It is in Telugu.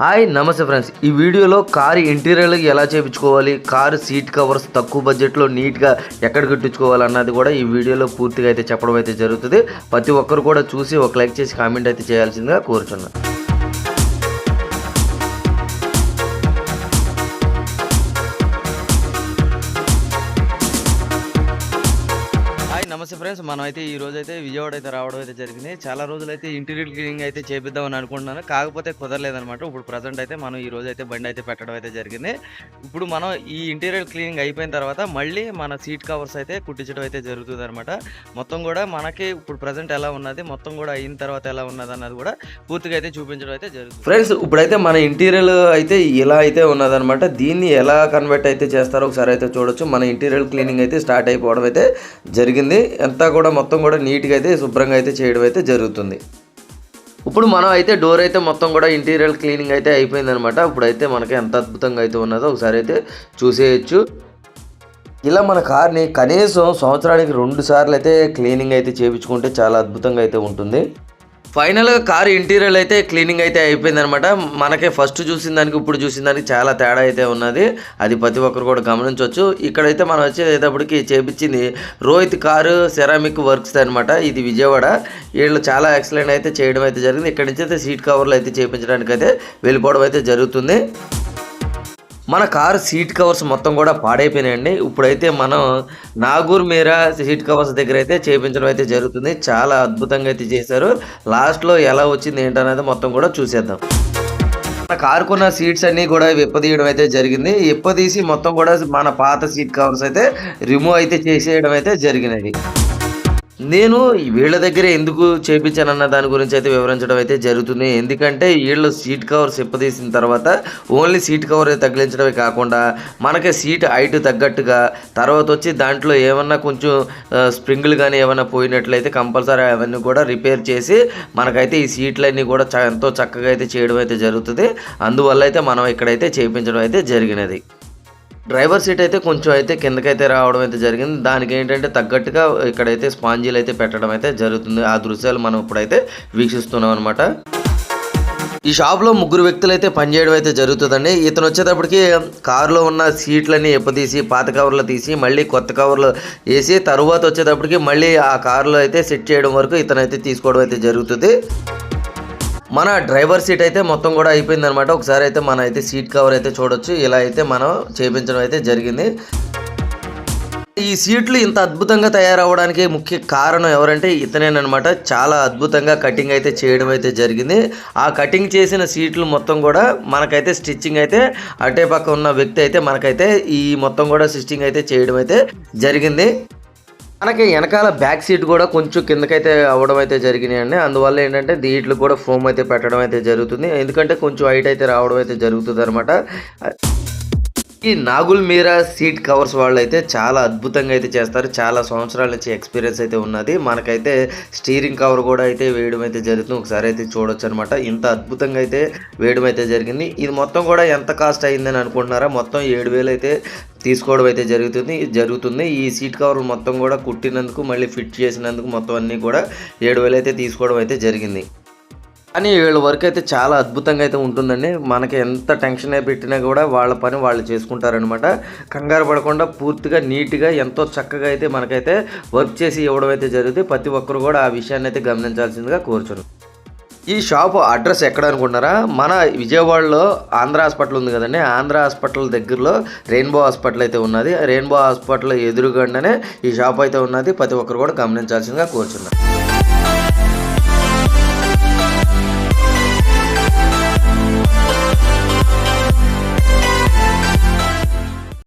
హాయ్ నమస్తే ఫ్రెండ్స్. ఈ వీడియోలో కారు ఇంటీరియర్ ఎలా చేయించుకోవాలి? కారు సీట్ కవర్స్ తక్కువ బడ్జెట్లో నీట్గా ఎక్కడ కట్టించుకోవాలి అన్నది కూడా ఈ వీడియోలో పూర్తిగా అయితే చెప్పడం అయితే జరుగుతుంది. ప్రతి ఒక్కరు కూడా చూసి ఒక లైక్ చేసి కామెంట్ అయితే చేయాల్సిందిగా కోరుచున్నాను నమస్తే ఫ్రెండ్స్ మనం అయితే ఈ రోజు అయితే విజయవాడ అయితే రావడం అయితే జరిగింది. చాలా రోజులు అయితే ఇంటీరియర్ క్లీనింగ్ అయితే చేపిద్దామని అనుకుంటున్నాను. కాకపోతే కుదరలేదనమాట ఇప్పుడు ప్రజెంట్ అయితే మనం ఈ రోజు అయితే బండి అయితే పెట్టడం అయితే జరిగింది. ఇప్పుడు మనం ఈ ఇంటీరియర్ క్లీనింగ్ అయిపోయిన తర్వాత మళ్ళీ మన సీట్ కవర్స్ అయితే కుట్టించడం అయితే జరుగుతుంది అనమాట మొత్తం కూడా మనకి ఇప్పుడు ప్రజెంట్ ఎలా ఉన్నది మొత్తం కూడా అయిన తర్వాత ఎలా ఉన్నది అన్నది కూడా పూర్తిగా అయితే చూపించడం అయితే జరుగుతుంది. ఫ్రెండ్స్ ఇప్పుడైతే మన ఇంటీరియర్ అయితే ఇలా అయితే ఉన్నదనమాట దీన్ని ఎలా కన్వర్ట్ అయితే చేస్తారో ఒకసారి అయితే చూడొచ్చు. మన ఇంటీరియర్ క్లీనింగ్ అయితే స్టార్ట్ అయిపోవడం అయితే జరిగింది. అంతా కూడా మొత్తం కూడా నీట్గా అయితే శుభ్రంగా అయితే చేయడం అయితే జరుగుతుంది. ఇప్పుడు మనం అయితే డోర్ అయితే మొత్తం కూడా ఇంటీరియర్ క్లీనింగ్ అయితే అయిపోయిందనమాట. ఇప్పుడైతే మనకి ఎంత అద్భుతంగా అయితే ఉన్నదో ఒకసారి అయితే చూసేయచ్చు. ఇలా మన కార్ని కనీసం సంవత్సరానికి రెండు సార్లు అయితే క్లీనింగ్ అయితే చేయించుకుంటే చాలా అద్భుతంగా అయితే ఉంటుంది. ఫైనల్గా కారు ఇంటీరియర్ అయితే క్లీనింగ్ అయితే అయిపోయింది అనమాట మనకే ఫస్ట్ చూసిన దానికి ఇప్పుడు చూసిన దానికి చాలా తేడా అయితే ఉన్నది. అది ప్రతి ఒక్కరు కూడా గమనించవచ్చు ఇక్కడైతే మనం వచ్చేటప్పటికి చేపించింది రోహిత్ కారు సెరామిక్ వర్క్స్ అనమాట ఇది విజయవాడ. వీళ్ళు చాలా ఎక్సలెంట్ అయితే చేయడం అయితే జరిగింది. ఇక్కడ నుంచి అయితే సీట్ కవర్లు అయితే చేయించడానికి అయితే వెళ్ళిపోవడం అయితే జరుగుతుంది. మన కారు సీట్ కవర్స్ మొత్తం కూడా పాడైపోయినాయండి. ఇప్పుడైతే మనం నాగూర్ మీరా సీట్ కవర్స్ దగ్గర అయితే చేపించడం అయితే జరుగుతుంది. చాలా అద్భుతంగా అయితే చేశారు. లాస్ట్లో ఎలా వచ్చింది ఏంటనేది మొత్తం కూడా చూసేద్దాం. మన కారుకున్న సీట్స్ అన్నీ కూడా విప్పదీయడం అయితే జరిగింది. విప్పదీసి మొత్తం కూడా మన పాత సీట్ కవర్స్ అయితే రిమూవ్ అయితే చేసేయడం అయితే జరిగినది. నేను వీళ్ళ దగ్గర ఎందుకు చేపించానన్న దాని గురించి అయితే వివరించడం అయితే జరుగుతుంది. ఎందుకంటే వీళ్ళు సీట్ కవర్ సిప్పదీసిన తర్వాత ఓన్లీ సీట్ కవర్ తగిలించడమే కాకుండా మనకి సీట్ హైట్ తగ్గట్టుగా తర్వాత వచ్చి దాంట్లో ఏమన్నా కొంచెం స్ప్రింగులు కానీ ఏమన్నా పోయినట్లయితే కంపల్సరీ అవన్నీ కూడా రిపేర్ చేసి మనకైతే ఈ సీట్లన్నీ కూడా చ- ఎంతో చక్కగా అయితే చేయడం అయితే జరుగుతుంది. అందువల్ల అయితే మనం ఇక్కడైతే చేయించడం అయితే జరిగినది. డ్రైవర్ సీట్ అయితే కొంచెం అయితే కిందకైతే రావడం అయితే జరిగింది. దానికి ఏంటంటే తగ్గట్టుగా ఇక్కడైతే స్పాంజీలు అయితే పెట్టడం అయితే జరుగుతుంది. ఆ దృశ్యాలు మనం ఇప్పుడైతే వీక్షిస్తున్నాం అనమాట ఈ షాప్లో ముగ్గురు వ్యక్తులు అయితే పనిచేయడం అయితే జరుగుతుందండి. ఇతను వచ్చేటప్పటికి కారులో ఉన్న సీట్లన్నీ ఎప్పదీసి పాత కవర్లు తీసి మళ్ళీ కొత్త కవర్లు వేసి తరువాత వచ్చేటప్పటికి మళ్ళీ ఆ కారులో అయితే సెట్ చేయడం వరకు ఇతను అయితే తీసుకోవడం అయితే జరుగుతుంది. మన డ్రైవర్ సీట్ అయితే మొత్తం కూడా అయిపోయింది అనమాట ఒకసారి అయితే మన అయితే సీట్ కవర్ అయితే చూడొచ్చు. ఇలా అయితే మనం చేయించడం అయితే జరిగింది. ఈ సీట్లు ఇంత అద్భుతంగా తయారవడానికి ముఖ్య కారణం ఎవరంటే ఇతనేనమాట చాలా అద్భుతంగా కటింగ్ అయితే చేయడం అయితే జరిగింది. ఆ కటింగ్ చేసిన సీట్లు మొత్తం కూడా మనకైతే స్టిచ్చింగ్ అయితే అటే పక్క ఉన్న వ్యక్తి అయితే మనకైతే ఈ మొత్తం కూడా స్టిచ్చింగ్ అయితే చేయడం అయితే జరిగింది. మనకి వెనకాల బ్యాక్ సీట్ కూడా కొంచెం కిందకైతే అవ్వడం అయితే జరిగినాయండి. అందువల్ల ఏంటంటే దీంట్లో కూడా ఫోమ్ అయితే పెట్టడం అయితే జరుగుతుంది. ఎందుకంటే కొంచెం హైట్ అయితే రావడం అయితే జరుగుతుంది అనమాట ఈ నాగుల్ మీరా సీట్ కవర్స్ వాళ్ళు అయితే చాలా అద్భుతంగా అయితే చేస్తారు. చాలా సంవత్సరాల నుంచి ఎక్స్పీరియన్స్ అయితే ఉన్నది. మనకైతే స్టీరింగ్ కవర్ కూడా అయితే వేయడం అయితే జరుగుతుంది. ఒకసారి అయితే చూడొచ్చు అనమాట ఇంత అద్భుతంగా అయితే వేయడం అయితే జరిగింది. ఇది మొత్తం కూడా ఎంత కాస్ట్ అయిందని అనుకుంటున్నారా? మొత్తం ఏడు వేలు అయితే తీసుకోవడం అయితే జరుగుతుంది. జరుగుతుంది. ఈ సీట్ కవర్ మొత్తం కూడా కుట్టినందుకు మళ్ళీ ఫిట్ చేసినందుకు మొత్తం అన్నీ కూడా ఏడు వేలు అయితే తీసుకోవడం అయితే జరిగింది. కానీ వీళ్ళ వర్క్ అయితే చాలా అద్భుతంగా అయితే ఉంటుందండి. మనకి ఎంత టెన్షన్ అయి పెట్టినా కూడా వాళ్ళ పని వాళ్ళు చేసుకుంటారనమాట కంగారు పడకుండా పూర్తిగా నీట్గా ఎంతో చక్కగా అయితే మనకైతే వర్క్ చేసి ఇవ్వడం అయితే జరుగుతుంది. ప్రతి ఒక్కరు కూడా ఆ విషయాన్ని అయితే గమనించాల్సిందిగా కోరుచున్నాను ఈ షాప్ అడ్రస్ ఎక్కడ అనుకుంటున్నారా? మన విజయవాడలో ఆంధ్ర హాస్పిటల్ ఉంది కదండి. ఆంధ్ర హాస్పిటల్ దగ్గరలో రెయిన్బో హాస్పిటల్ అయితే ఉన్నది. రెయిన్బో హాస్పిటల్ ఎదురుగానే ఈ షాప్ అయితే ఉన్నది. ప్రతి ఒక్కరు కూడా గమనించాల్సిందిగా కోరుచున్నారు